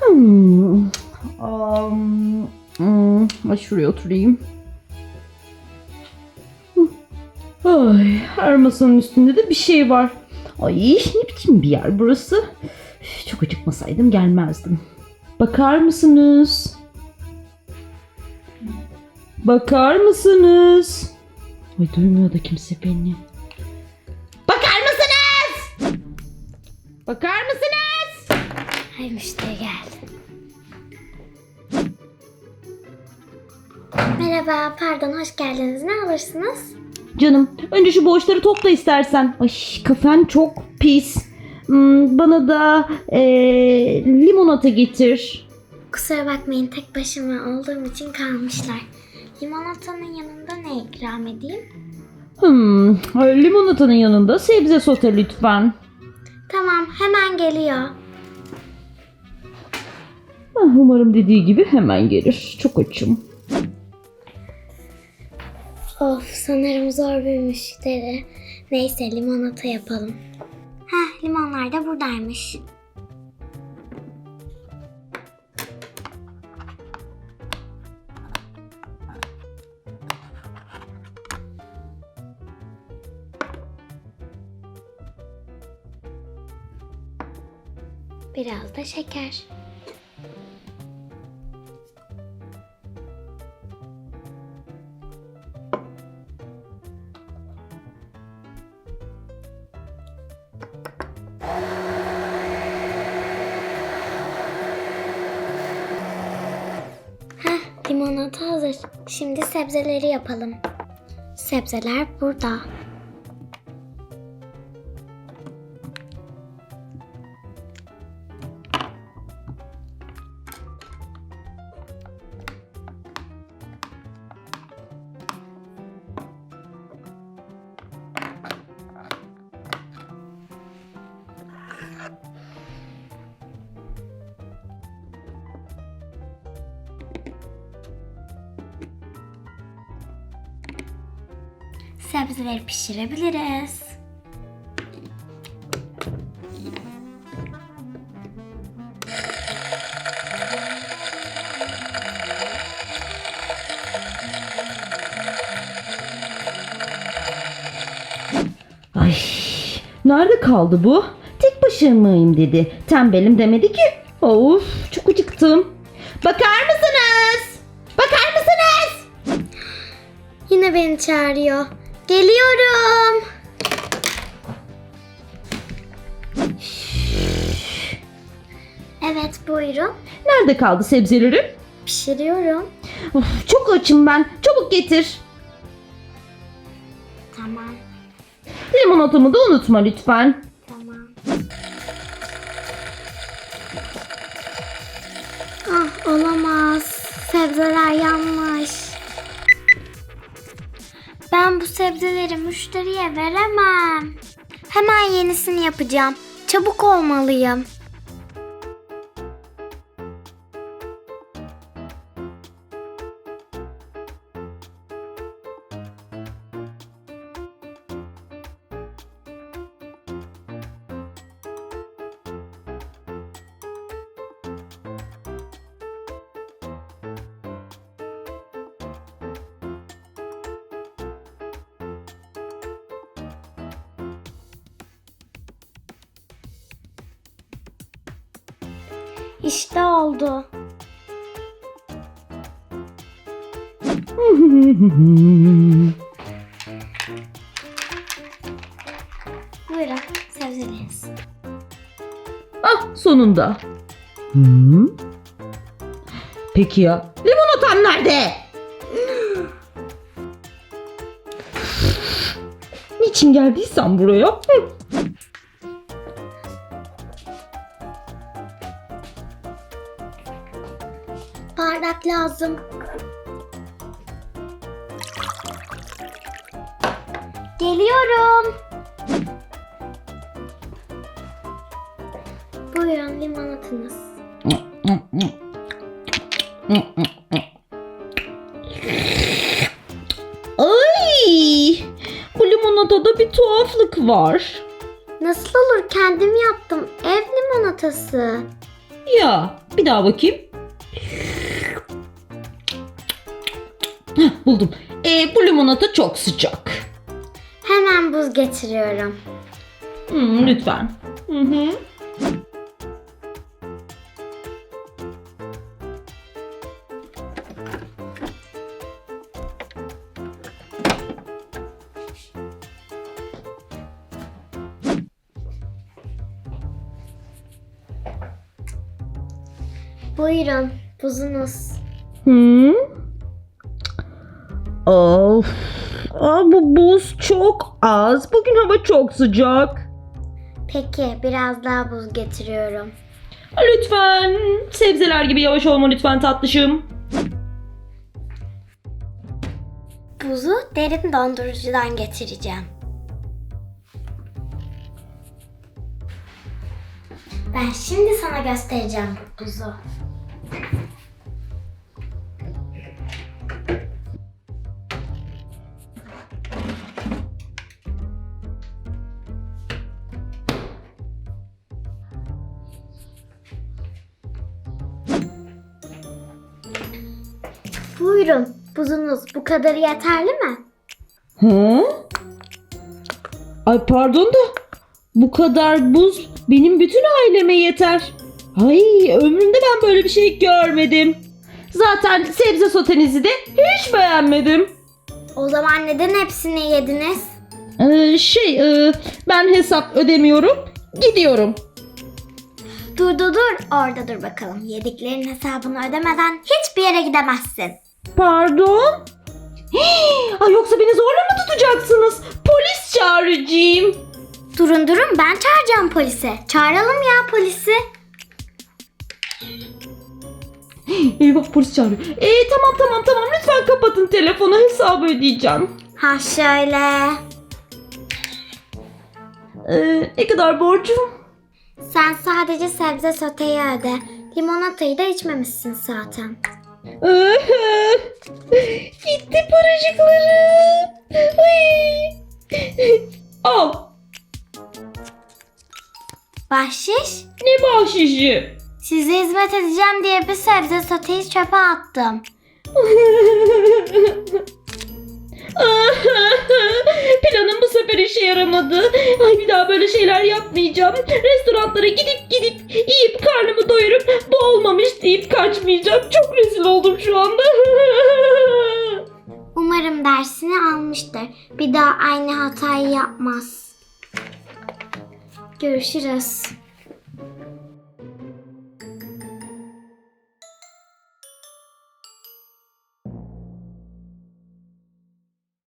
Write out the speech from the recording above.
Hmm. Um, hmm. Ay şuraya oturayım. Ay, her masanın üstünde de bir şey var. Ay ne biçim bir yer burası. Çok acıkmasaydım gelmezdim. Bakar mısınız? Bakar mısınız? Ay duymuyor da kimse beni. Bakar mısınız? Bakar mısınız? Ay müşteri geldi. Merhaba, pardon hoş geldiniz. Ne alırsınız? Canım önce şu boşları topla istersen. Ay kafen çok pis. Hmm, bana da eee, limonata getir. Kusura bakmayın tek başıma olduğum için kalmışlar. Limonatanın yanında ne ikram edeyim? Hmm, limonatanın yanında sebze sote lütfen. Tamam, hemen geliyor. Ah, Umarım dediği gibi hemen gelir. Çok açım. Of, sanırım zor bir müşteri. Neyse limonata yapalım. Heh, limonlar da buradaymış. Biraz da şeker. Limonata hazır. Şimdi sebzeleri yapalım. Sebzeler burada. Sebzeleri pişirebiliriz. Ay nerede kaldı bu? Tek başımayım dedi. Tembelim demedi ki. Of çok acıktım. Bakar mısınız? Bakar mısınız? Yine beni çağırıyor. Geliyorum. Evet buyurun. Nerede kaldı sebzelerim? Pişiriyorum. Of, çok açım ben. Çabuk getir. Tamam. Limonatamı da unutma lütfen. Tamam. Ah olamaz. Sebzeler yanmış. Bu sebzeleri müşteriye veremem. Hemen yenisini yapacağım. Çabuk olmalıyım. İşte oldu. Buyurun sebzeleriniz. ah sonunda. Hmm. Peki ya limonatam nerede? Niçin geldiysen buraya? Hı. Bardak lazım. Geliyorum. Buyurun limonatınız. Ay! Bu limonatada bir tuhaflık var. Nasıl olur kendim yaptım ev limonatası. Ya bir daha bakayım. Heh, buldum. E, bu limonata çok sıcak. Hemen buz getiriyorum. Hmm, lütfen. Hı hı. Buyurun buzunuz. Hı? Of. Aa, bu buz çok az. Bugün hava çok sıcak. Peki biraz daha buz getiriyorum. Lütfen. Sebzeler gibi yavaş olma lütfen tatlışım. Buzu derin dondurucudan getireceğim. Ben şimdi sana göstereceğim bu buzu. Buyurun, buzunuz bu kadarı yeterli mi? Hı? Ay pardon da bu kadar buz benim bütün aileme yeter. Ay ömrümde ben böyle bir şey görmedim. Zaten sebze sotenizi de hiç beğenmedim. O zaman neden hepsini yediniz? Ee, şey e, ben hesap ödemiyorum gidiyorum. Dur dur dur orada dur bakalım. Yediklerin hesabını ödemeden hiçbir yere gidemezsin. Pardon? Hii, yoksa beni zorla mı tutacaksınız? Polis çağıracağım. Durun durun ben çağıracağım polise. Çağıralım ya polisi. Eyvah polis çağırıyor. Ee, tamam tamam tamam lütfen kapatın telefonu hesabı ödeyeceğim. Ha şöyle. Ee, ne kadar borcum? Sen sadece sebze soteyi öde. Limonatayı da içmemişsin zaten. Gitti paracıklarım. Al. Bahşiş? Ne bahşişi? Size hizmet edeceğim diye bir sebze soteyi çöpe attım. Sefer işe yaramadı. Ay bir daha böyle şeyler yapmayacağım. Restoranlara gidip gidip yiyip karnımı doyurup bu olmamış deyip kaçmayacağım. Çok rezil oldum şu anda. Umarım dersini almıştır. Bir daha aynı hatayı yapmaz. Görüşürüz.